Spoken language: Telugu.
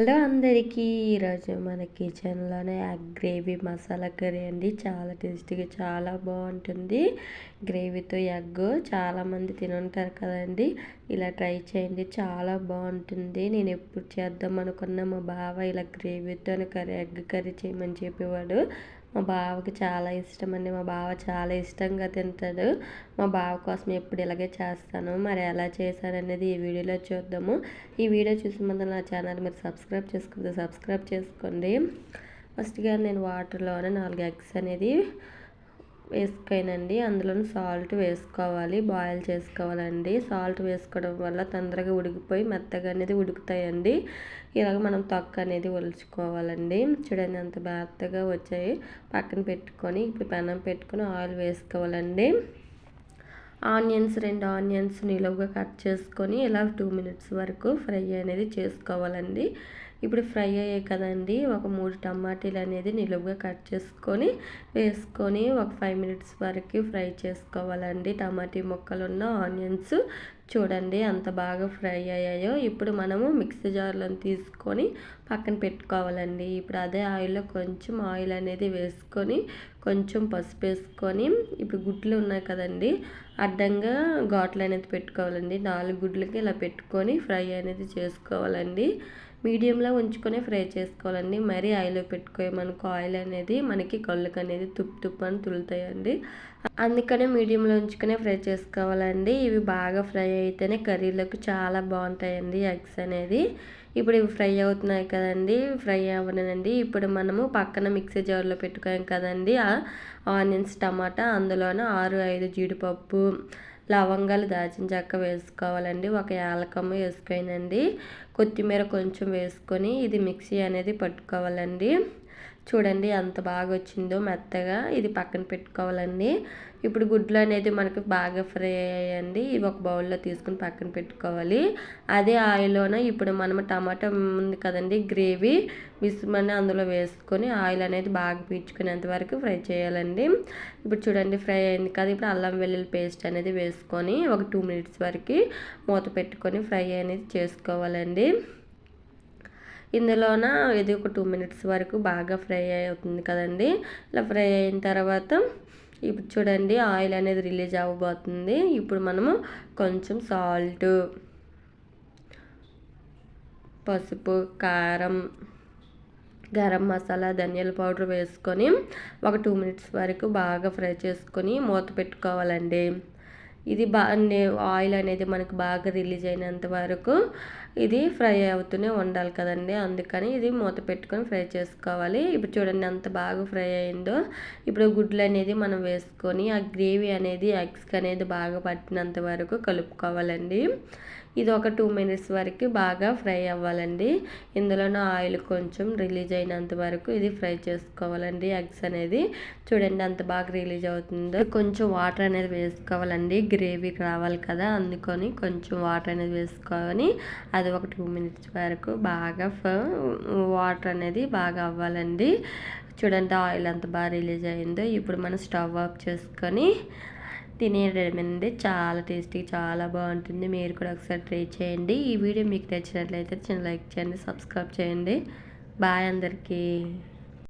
హలో అందరికీ ఈరోజు మన కిచెన్లోనే ఎగ్ గ్రేవీ మసాలా కర్రీ అండి. చాలా టేస్టీగా చాలా బాగుంటుంది. గ్రేవీతో ఎగ్ చాలామంది తినుంటారు కదండి. ఇలా ట్రై చేయండి చాలా బాగుంటుంది. నేను ఎప్పుడు చేద్దాం అనుకున్నా మా బావ ఇలా గ్రేవీతో కర్రీ ఎగ్ కర్రీ చేయమని చెప్పేవాడు. మా బావకి చాలా ఇష్టం అండి మా బావ చాలా ఇష్టంగా తింటాడు. మా బావ కోసం ఎప్పుడు ఇలాగే చేస్తాను. మరి ఎలా చేశాననేది ఈ వీడియోలో చూద్దాము. ఈ వీడియో చూసిన ముందు నా ఛానల్ మీరు సబ్స్క్రైబ్ చేసుకుంటే సబ్స్క్రైబ్ చేసుకోండి. ఫస్ట్గా నేను వాటర్లోనే నాలుగు ఎగ్స్ అనేది వేసుకోనండి. అందులో సాల్ట్ వేసుకోవాలి బాయిల్ చేసుకోవాలండి. సాల్ట్ వేసుకోవడం వల్ల తొందరగా ఉడికిపోయి మెత్తగా అనేది ఉడుకుతాయండి. ఇలాగ మనం తొక్క అనేది ఒలుచుకోవాలండి. చూడండి అంత మెత్తగా వచ్చాయి. పక్కన పెట్టుకొని ఇప్పుడు పెనం పెట్టుకొని ఆయిల్ వేసుకోవాలండి. ఆనియన్స్ రెండు ఆనియన్స్ నిలువుగా కట్ చేసుకొని ఇలా టూ మినిట్స్ వరకు ఫ్రై అనేది చేసుకోవాలండి. ఇప్పుడు ఫ్రై అయ్యాయి కదండి. ఒక మూడు టమాటీలు అనేది నిలువుగా కట్ చేసుకొని వేసుకొని ఒక ఫైవ్ మినిట్స్ వరకు ఫ్రై చేసుకోవాలండి. టమాటీ ముక్కలు ఉన్న ఆనియన్స్ చూడండి అంత బాగా ఫ్రై అయ్యాయో. ఇప్పుడు మనము మిక్సీ జార్లను తీసుకొని పక్కన పెట్టుకోవాలండి. ఇప్పుడు అదే ఆయిల్లో కొంచెం ఆయిల్ అనేది వేసుకొని కొంచెం పసుపు వేసుకొని ఇప్పుడు గుడ్లు ఉన్నాయి కదండి అడ్డంగా ఘాట్లు అనేది పెట్టుకోవాలండి. నాలుగు గుడ్లకి ఇలా పెట్టుకొని ఫ్రై అనేది చేసుకోవాలండి. మీడియంలో ఉంచుకొని ఫ్రై చేసుకోవాలండి. మరీ ఆయిల్లో పెట్టుకోమనుకో ఆయిల్ అనేది మనకి కళ్ళకు అనేది తుప్పు తుప్పు అని తులుతాయండి అందుకనే మీడియంలో ఉంచుకునే ఫ్రై చేసుకోవాలండి. ఇవి బాగా ఫ్రై అయితేనే కర్రీలకు చాలా బాగుంటాయండి ఎగ్స్ అనేది. ఇప్పుడు ఇవి ఫ్రై అవుతున్నాయి కదండి ఫ్రై అవ్వనండి ఇప్పుడు మనము పక్కన మిక్సీ జార్లో పెట్టుకోం కదండి. ఆనియన్స్ టమాటా అందులోనే ఆరు ఐదు జీడిపప్పు లవంగాలు దాచిన చెక్క వేసుకోవాలండి. ఒక యాలకమ్మ వేసుకోనండి కొత్తిమీర కొంచెం వేసుకొని ఇది మిక్సీ అనేది పట్టుకోవాలండి. చూడండి ఎంత బాగా వచ్చిందో మెత్తగా ఇది పక్కన పెట్టుకోవాలండి. ఇప్పుడు గుడ్లు అనేది మనకి బాగా ఫ్రై అయ్యాయండి. ఇవి ఒక బౌల్లో తీసుకుని పక్కన పెట్టుకోవాలి. అదే ఆయిల్లోన ఇప్పుడు మనం టమాటా ఉంది కదండి గ్రేవీ విసుమని అందులో వేసుకొని ఆయిల్ అనేది బాగా పీల్చుకునేంత వరకు ఫ్రై చేయాలండి. ఇప్పుడు చూడండి ఫ్రై అయింది కదా ఇప్పుడు అల్లం వెల్లుల్లి పేస్ట్ అనేది వేసుకొని ఒక టూ మినిట్స్ వరకు మూత పెట్టుకొని ఫ్రై అనేది చేసుకోవాలండి. ఇందులోన ఇది ఒక టూ మినిట్స్ వరకు బాగా ఫ్రై అవుతుంది కదండి. ఇలా ఫ్రై అయిన తర్వాత ఇప్పుడు చూడండి ఆయిల్ అనేది రిలీజ్ అవ్వబోతుంది. ఇప్పుడు మనము కొంచెం సాల్ట్ పసుపు కారం గరం మసాలా ధనియాల పౌడర్ వేసుకొని ఒక టూ మినిట్స్ వరకు బాగా ఫ్రై చేసుకొని మూత పెట్టుకోవాలండి. ఇది బా ఆయిల్ అనేది మనకు బాగా రిలీజ్ అయినంత వరకు ఇది ఫ్రై అవుతూనే ఉండాలి కదండి. అందుకని ఇది మూత పెట్టుకొని ఫ్రై చేసుకోవాలి. ఇప్పుడు చూడండి అంత బాగా ఫ్రై అయిందో. ఇప్పుడు గుడ్లు అనేది మనం వేసుకొని ఆ గ్రేవీ అనేది ఎగ్స్కి అనేది బాగా పట్టినంత వరకు కలుపుకోవాలండి. ఇది ఒక టూ మినిట్స్ వరకు బాగా ఫ్రై అవ్వాలండి. ఇందులోనూ ఆయిల్ కొంచెం రిలీజ్ అయినంత వరకు ఇది ఫ్రై చేసుకోవాలండి ఎగ్స్ అనేది. చూడండి అంత బాగా రిలీజ్ అవుతుందో. కొంచెం వాటర్ అనేది వేసుకోవాలండి. గ్రేవీ రావాలి కదా అందుకొని కొంచెం వాటర్ అనేది వేసుకొని అది ఒక టూ మినిట్స్ వరకు బాగా వాటర్ అనేది బాగా అవ్వాలండి. చూడండి ఆయిల్ అంత బాగా రిలీజ్ అయిందో. ఇప్పుడు మనం స్టవ్ ఆఫ్ చేసుకొని తినేయడమేనండి. చాలా టేస్టీ చాలా బాగుంటుంది. మీరు కూడా ఒకసారి ట్రై చేయండి. ఈ వీడియో మీకు నచ్చినట్లయితే చిన్న లైక్ చేయండి సబ్స్క్రైబ్ చేయండి. బాయ్ అందరికీ.